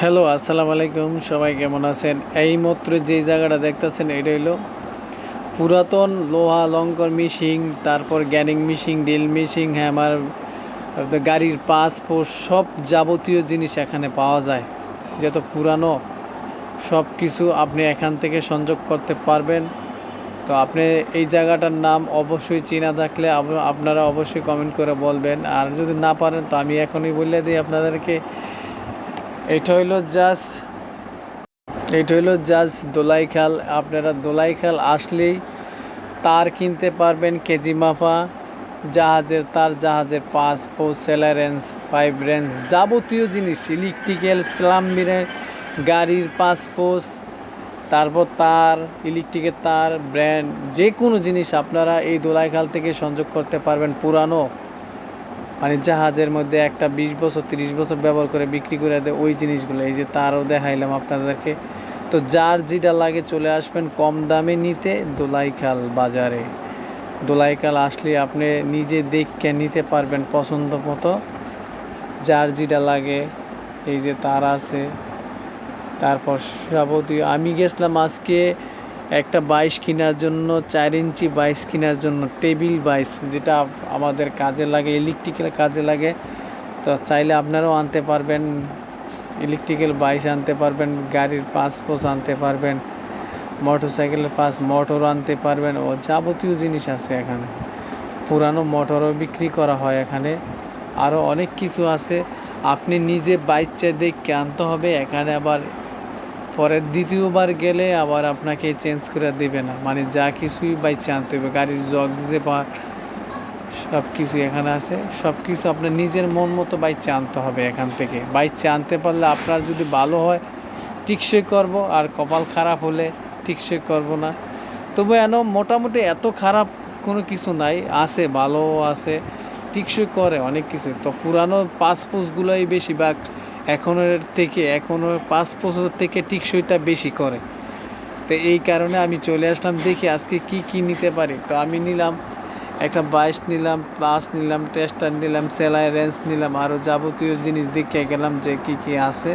Hello, আসসালামু আলাইকুম। সবাই কেমন আছেন? এই মাত্র যে জায়গাটা দেখতেছেন, এটা হইল পুরাতন লোহা লঙ্কর মিশিং তারপর গ্যানিং মিশিং ডিল মিশিং হ্যামার গাড়ির পাসপোর্ট সব যাবতীয় জিনিস এখানে পাওয়া যায়। যত পুরানো সব কিছু আপনি এখান থেকে সংযোগ করতে পারবেন। তো আপনি এই জায়গাটার নাম অবশ্যই চেনা থাকলে আপনারা অবশ্যই কমেন্ট করে বলবেন। আর যদি না পারেন, তো আমি এখনই বলে দিই আপনাদেরকে। এটা হইল জাস্ট এটা হইল জাস্ট দোলাইখাল আপনারা দোলাইখাল আসলেই তার কিনতে পারবেন কেজি মাফা, জাহাজের তার, জাহাজের পাঁচ post sailor range five range যাবতীয় জিনিস ইলেকট্রিক্যাল প্লাম্বিংয়ের গাড়ির পাঁচ পোস্ট তারপর তার ইলেকট্রিকের তার ব্র্যান্ড যে কোনো জিনিস আপনারা এই দোলাইখাল থেকে সংযোগ করতে পারবেন পুরানো। মানে জাহাজের মধ্যে একটা বিশ বছর, তিরিশ বছর ব্যবহার করে বিক্রি করে দেয় ওই জিনিসগুলো, এই যে তারও দেখাইলাম আপনাদেরকে। তো যার যেটা লাগে চলে আসবেন কম দামে নিতে দোলাইখাল বাজারে। দোলাইখাল আসলে আপনি নিজে দেখে নিতে পারবেন পছন্দ মতো। যার যেটা লাগে, এই যে তার আছে। তারপর যাবতীয়, আমি গেছিলাম আজকে একটা বাইশ কেনার জন্য, চার ইঞ্চি বাইশ কেনার জন্য, টেবিল বাইশ, যেটা আমাদের কাজে লাগে ইলেকট্রিক্যাল কাজে লাগে। তো চাইলে আপনারাও আনতে পারবেন ইলেকট্রিক্যাল বাইশ আনতে পারবেন, গাড়ির পাঁচ পোস আনতে পারবেন মোটর সাইকেলের পাঁচ মোটর আনতে পারবেন, ও যাবতীয় জিনিস আছে এখানে। পুরানো মোটরও বিক্রি করা হয় এখানে। আরও অনেক কিছু আছে। আপনি নিজে বাইক বাইচ্চা দেখে আনতে হবে, এখানে আবার পরে দ্বিতীয়বার গেলে আবার আপনাকে চেঞ্জ করে দেবে না। মানে যা কিছুই বাই আনতে হবে গাড়ির জগ যে পার সব কিছু এখানে আছে সব কিছু আপনার নিজের মন মতো বাইচ্চা আনতে হবে এখান থেকে। বাইচ্চা আনতে পারলে আপনার যদি ভালো হয় টিকসই করব। আর কপাল খারাপ হলে টিকসই করব না। তবু এন, মোটামুটি এত খারাপ কোনো কিছু নাই। আছে ভালো আছে টিকসই করে অনেক কিছু। তো পুরানো পাসপোর্টগুলোই বেশিরভাগ এখনের থেকে, এখনের পাসপোর্ট থেকে টিকসইটা বেশি করে। তো এই কারণে আমি চলে আসলাম, দেখি আজকে কি কি নিতে পারি। তো আমি নিলাম, একটা বাইশ নিলাম প্লাস নিলাম, টেস্টার নিলাম, সেলাই রেঞ্জ নিলাম, আরও যাবতীয় জিনিস দেখে গেলাম যে কি কি আছে।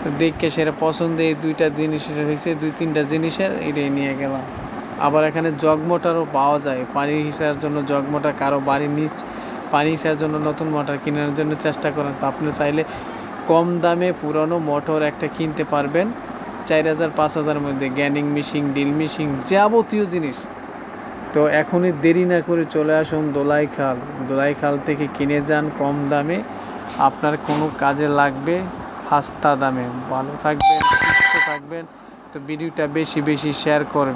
তো দেখে সেটা পছন্দ এই দুইটা জিনিসের হয়েছে দুই তিনটা জিনিসের, এটাই নিয়ে গেলাম। আবার এখানে জগ মোটরও পাওয়া যায়, পানি হিসার জন্য জগ কারও বাড়ির নিচ পানি হিসার জন্য, নতুন মোটর কেনার জন্য চেষ্টা করেন। তো আপনি চাইলে কম দামে পুরনো মোটর একটা কিনতে পারবেন। চার হাজার, পাঁচ হাজার মধ্যে গ্যানিং মিশিং ডিল মিশিং যাবতীয় জিনিস। তো এখনই দেরি না করে চলে আসুন দোলাইখাল। দোলাইখাল থেকে কিনে যান কম দামে। আপনার কোনো কাজে লাগবে সস্তা দামে। ভালো থাকবেন, সুস্থ থাকবেন। তো ভিডিওটা বেশি বেশি শেয়ার করবেন।